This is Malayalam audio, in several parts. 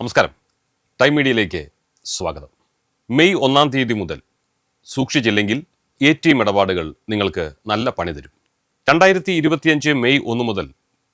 നമസ്കാരം. ടൈം മീഡിയയിലേക്ക് സ്വാഗതം. മെയ് ഒന്നാം തീയതി മുതൽ സൂക്ഷിച്ചില്ലെങ്കിൽ എ ടി എം ഇടപാടുകൾ നിങ്ങൾക്ക് നല്ല പണി തരും. രണ്ടായിരത്തി ഇരുപത്തിയഞ്ച് മെയ് ഒന്ന് മുതൽ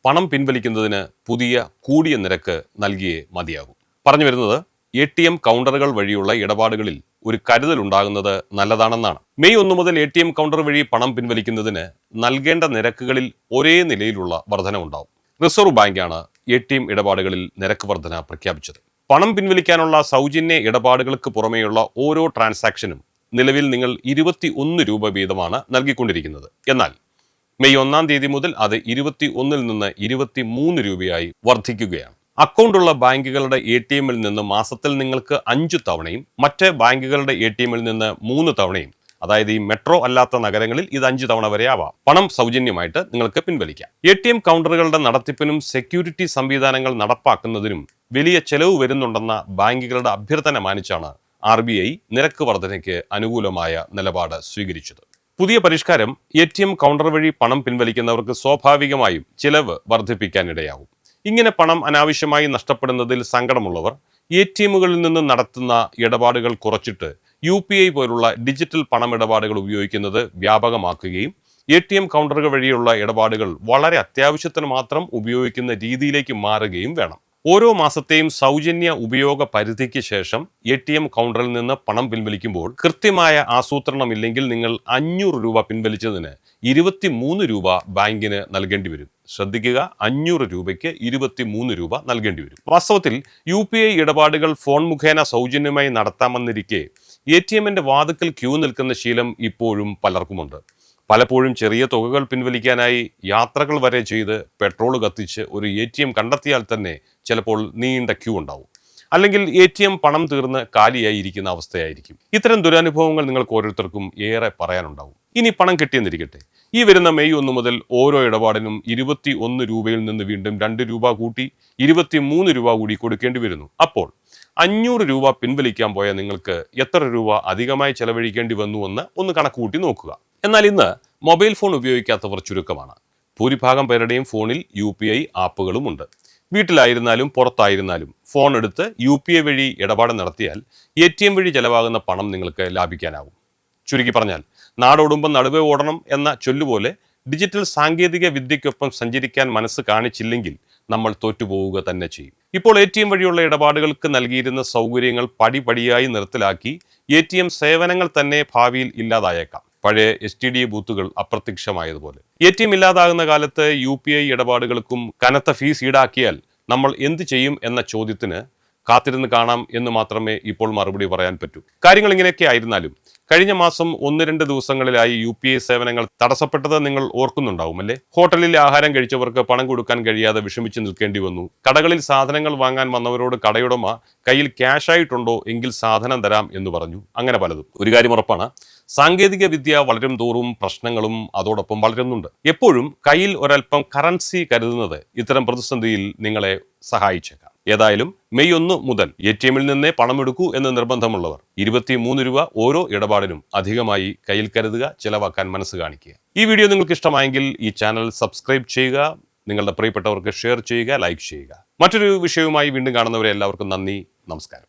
പണം പിൻവലിക്കുന്നതിന് പുതിയ കൂടിയ നിരക്ക് നൽകിയേ മതിയാകും. പറഞ്ഞു വരുന്നത് എ ടി എം കൗണ്ടറുകൾ വഴിയുള്ള ഇടപാടുകളിൽ ഒരു കരുതൽ ഉണ്ടാകുന്നത് നല്ലതാണെന്നാണ്. മെയ് ഒന്ന് മുതൽ എ ടി എം കൗണ്ടർ വഴി പണം പിൻവലിക്കുന്നതിന് നൽകേണ്ട നിരക്കുകളിൽ ഒരേ നിലയിലുള്ള വർധനവുണ്ടാവും. റിസർവ് ബാങ്കാണ് എ ടി എം ഇടപാടുകളിൽ നിരക്ക് വർധന പ്രഖ്യാപിച്ചത്. പണം പിൻവലിക്കാനുള്ള സൗജന്യ ഇടപാടുകൾക്ക് പുറമെയുള്ള ഓരോ ട്രാൻസാക്ഷനും നിലവിൽ നിങ്ങൾ ഇരുപത്തി ഒന്ന് രൂപ വീതമാണ് നൽകിക്കൊണ്ടിരിക്കുന്നത്. എന്നാൽ മെയ് ഒന്നാം തീയതി മുതൽ അത് ഇരുപത്തി ഒന്നിൽ നിന്ന് ഇരുപത്തി മൂന്ന് രൂപയായി വർദ്ധിക്കുകയാണ്. അക്കൗണ്ടുള്ള ബാങ്കുകളുടെ എ ടി എമ്മിൽ നിന്ന് മാസത്തിൽ നിങ്ങൾക്ക് അഞ്ചു തവണയും മറ്റ് ബാങ്കുകളുടെ എ ടി എമ്മിൽ നിന്ന് മൂന്ന് തവണയും അതായത് ഈ മെട്രോ അല്ലാത്ത നഗരങ്ങളിൽ ഇത് അഞ്ച് തവണ വരെ ആവാം. പണം സൗജന്യമായിട്ട് നിങ്ങൾക്ക് പിൻവലിക്കാം. എ ടി എം കൗണ്ടറുകളുടെ നടത്തിപ്പിനും സെക്യൂരിറ്റി സംവിധാനങ്ങൾ നടപ്പാക്കുന്നതിനും വലിയ ചെലവ് വരുന്നുണ്ടെന്ന ബാങ്കുകളുടെ അഭ്യർത്ഥന മാനിച്ചാണ് ആർ ബി ഐ നിരക്ക് വർധനയ്ക്ക് അനുകൂലമായ നിലപാട് സ്വീകരിച്ചത്. പുതിയ പരിഷ്കാരം എ ടി എം കൗണ്ടർ വഴി പണം പിൻവലിക്കുന്നവർക്ക് സ്വാഭാവികമായും ചിലവ് വർദ്ധിപ്പിക്കാനിടയാവും ഇങ്ങനെ പണം അനാവശ്യമായി നഷ്ടപ്പെടുന്നതിൽ സങ്കടമുള്ളവർ എ ടി എമ്മുകളിൽ നിന്ന് നടത്തുന്ന ഇടപാടുകൾ കുറച്ചിട്ട് യു പി ഐ പോലുള്ള ഡിജിറ്റൽ പണമിടപാടുകൾ ഉപയോഗിക്കുന്നത് വ്യാപകമാക്കുകയും എ ടി എം കൗണ്ടറുകൾ വഴിയുള്ള ഇടപാടുകൾ വളരെ അത്യാവശ്യത്തിന് മാത്രം ഉപയോഗിക്കുന്ന രീതിയിലേക്ക് മാറുകയും വേണം. ഓരോ മാസത്തെയും സൗജന്യ ഉപയോഗ പരിധിക്ക് ശേഷം എ ടി എം കൗണ്ടറിൽ നിന്ന് പണം പിൻവലിക്കുമ്പോൾ കൃത്യമായ ആസൂത്രണമില്ലെങ്കിൽ നിങ്ങൾ അഞ്ഞൂറ് രൂപ പിൻവലിച്ചതിന് ഇരുപത്തി മൂന്ന് രൂപ ബാങ്കിന് നൽകേണ്ടി വരും. ശ്രദ്ധിക്കുക. അഞ്ഞൂറ് രൂപയ്ക്ക് ഇരുപത്തി മൂന്ന് രൂപ നൽകേണ്ടി വരും. വാസ്തവത്തിൽ യു പി ഐ ഇടപാടുകൾ ഫോൺ മുഖേന സൗജന്യമായി നടത്താമെന്നിരിക്കെ എ ടി എമ്മിന്റെ വാതുക്കൽ ക്യൂ നിൽക്കുന്ന ശീലം ഇപ്പോഴും പലർക്കുമുണ്ട്. പലപ്പോഴും ചെറിയ തുകകൾ പിൻവലിക്കാനായി യാത്രകൾ വരെ ചെയ്ത് പെട്രോൾ കത്തിച്ച് ഒരു എ ടി എം കണ്ടെത്തിയാൽ തന്നെ ചിലപ്പോൾ നീണ്ട ക്യൂ ഉണ്ടാവും. അല്ലെങ്കിൽ എ ടി എം പണം തീർന്ന് കാലിയായിരിക്കുന്ന അവസ്ഥയായിരിക്കും. ഇത്തരം ദുരനുഭവങ്ങൾ നിങ്ങൾക്ക് ഓരോരുത്തർക്കും ഏറെ പറയാനുണ്ടാവും. ഇനി പണം കിട്ടിയെന്നിരിക്കട്ടെ. ഈ വരുന്ന മെയ് ഒന്ന് മുതൽ ഓരോ ഇടപാടിനും ഇരുപത്തി ഒന്ന് രൂപയിൽ നിന്ന് വീണ്ടും രണ്ട് രൂപ കൂട്ടി ഇരുപത്തി മൂന്ന് രൂപ കൂടി കൊടുക്കേണ്ടി വരുന്നു. അപ്പോൾ അഞ്ഞൂറ് രൂപ പിൻവലിക്കാൻ പോയ നിങ്ങൾക്ക് എത്ര രൂപ അധികമായി ചെലവഴിക്കേണ്ടി വന്നുവെന്ന് ഒന്ന് കണക്കകൂട്ടി നോക്കുക. എന്നാൽ ഇന്ന് മൊബൈൽ ഫോൺ ഉപയോഗിക്കാത്തവർ ചുരുക്കമാണ്. ഭൂരിഭാഗം പേരുടെയും ഫോണിൽ യു പി ഐ ആപ്പുകളുമുണ്ട്. വീട്ടിലായിരുന്നാലും പുറത്തായിരുന്നാലും ഫോൺ എടുത്ത് യു പി ഐ വഴി ഇടപാട് നടത്തിയാൽ എ ടി എം വഴി ചെലവാകുന്ന പണം നിങ്ങൾക്ക് ലാഭിക്കാനാവും. ചുരുക്കി പറഞ്ഞാൽ നാടോടുമ്പം നടുവേ ഓടണം എന്ന ചൊല്ലുപോലെ ഡിജിറ്റൽ സാങ്കേതിക വിദ്യയ്ക്കൊപ്പം സഞ്ചരിക്കാൻ മനസ്സ് കാണിച്ചില്ലെങ്കിൽ നമ്മൾ തോറ്റുപോവുക തന്നെ ചെയ്യും. ഇപ്പോൾ എ ടി എം വഴിയുള്ള ഇടപാടുകൾക്ക് നൽകിയിരുന്ന സൗകര്യങ്ങൾ പടിപടിയായി നിർത്തലാക്കി എ ടി എം സേവനങ്ങൾ തന്നെ ഭാവിയിൽ ഇല്ലാതായേക്കാം. പഴയ എസ് ടി ഡി ബൂത്തുകൾ അപ്രത്യക്ഷമായതുപോലെ. എ ടി എം ഇല്ലാതാകുന്ന കാലത്ത് യു പി ഐ ഇടപാടുകൾക്കും കനത്ത ഫീസ് ഈടാക്കിയാൽ നമ്മൾ എന്ത് ചെയ്യും എന്ന ചോദ്യത്തിന് കാത്തിരുന്ന് കാണാം എന്ന് മാത്രമേ ഇപ്പോൾ മറുപടി പറയാൻ പറ്റൂ. കാര്യങ്ങൾ ഇങ്ങനെയൊക്കെ ആയിരുന്നാലും കഴിഞ്ഞ മാസം ഒന്ന് രണ്ട് ദിവസങ്ങളിലായി യു പി ഐ സേവനങ്ങൾ തടസ്സപ്പെട്ടത് നിങ്ങൾ ഓർക്കുന്നുണ്ടാവും അല്ലേ? ഹോട്ടലിൽ ആഹാരം കഴിച്ചവർക്ക് പണം കൊടുക്കാൻ കഴിയാതെ വിഷമിച്ച് നിൽക്കേണ്ടി വന്നു. കടകളിൽ സാധനങ്ങൾ വാങ്ങാൻ വന്നവരോട് കടയുടമ കയ്യിൽ ക്യാഷ് ആയിട്ടുണ്ടോ? എങ്കിൽ സാധനം തരാം എന്ന് പറഞ്ഞു. അങ്ങനെ പലതും. ഒരു കാര്യം ഉറപ്പാണ് സാങ്കേതിക വിദ്യ വളരും തോറും പ്രശ്നങ്ങളും അതോടൊപ്പം വളരുന്നുണ്ട്. എപ്പോഴും കയ്യിൽ ഒരൽപ്പം കറൻസി കരുതുന്നത് ഇത്തരം പ്രതിസന്ധിയിൽ നിങ്ങളെ സഹായിച്ചേക്കാം. ഏതായാലും മെയ് ഒന്ന് മുതൽ എ ടി എമ്മിൽ നിന്നേ പണമെടുക്കൂ എന്ന് നിർബന്ധമുള്ളവർ ഇരുപത്തി മൂന്ന് രൂപ ഓരോ ഇടപാടിനും അധികമായി കയ്യിൽ കരുതുക ചിലവാക്കാൻ മനസ്സ് കാണിക്കുക. ഈ വീഡിയോ നിങ്ങൾക്ക് ഇഷ്ടമായെങ്കിൽ ഈ ചാനൽ സബ്സ്ക്രൈബ് ചെയ്യുക നിങ്ങളുടെ പ്രിയപ്പെട്ടവർക്ക് ഷെയർ ചെയ്യുക ലൈക്ക് ചെയ്യുക. മറ്റൊരു വിഷയവുമായി വീണ്ടും കാണുന്നവരെ എല്ലാവർക്കും നന്ദി നമസ്കാരം.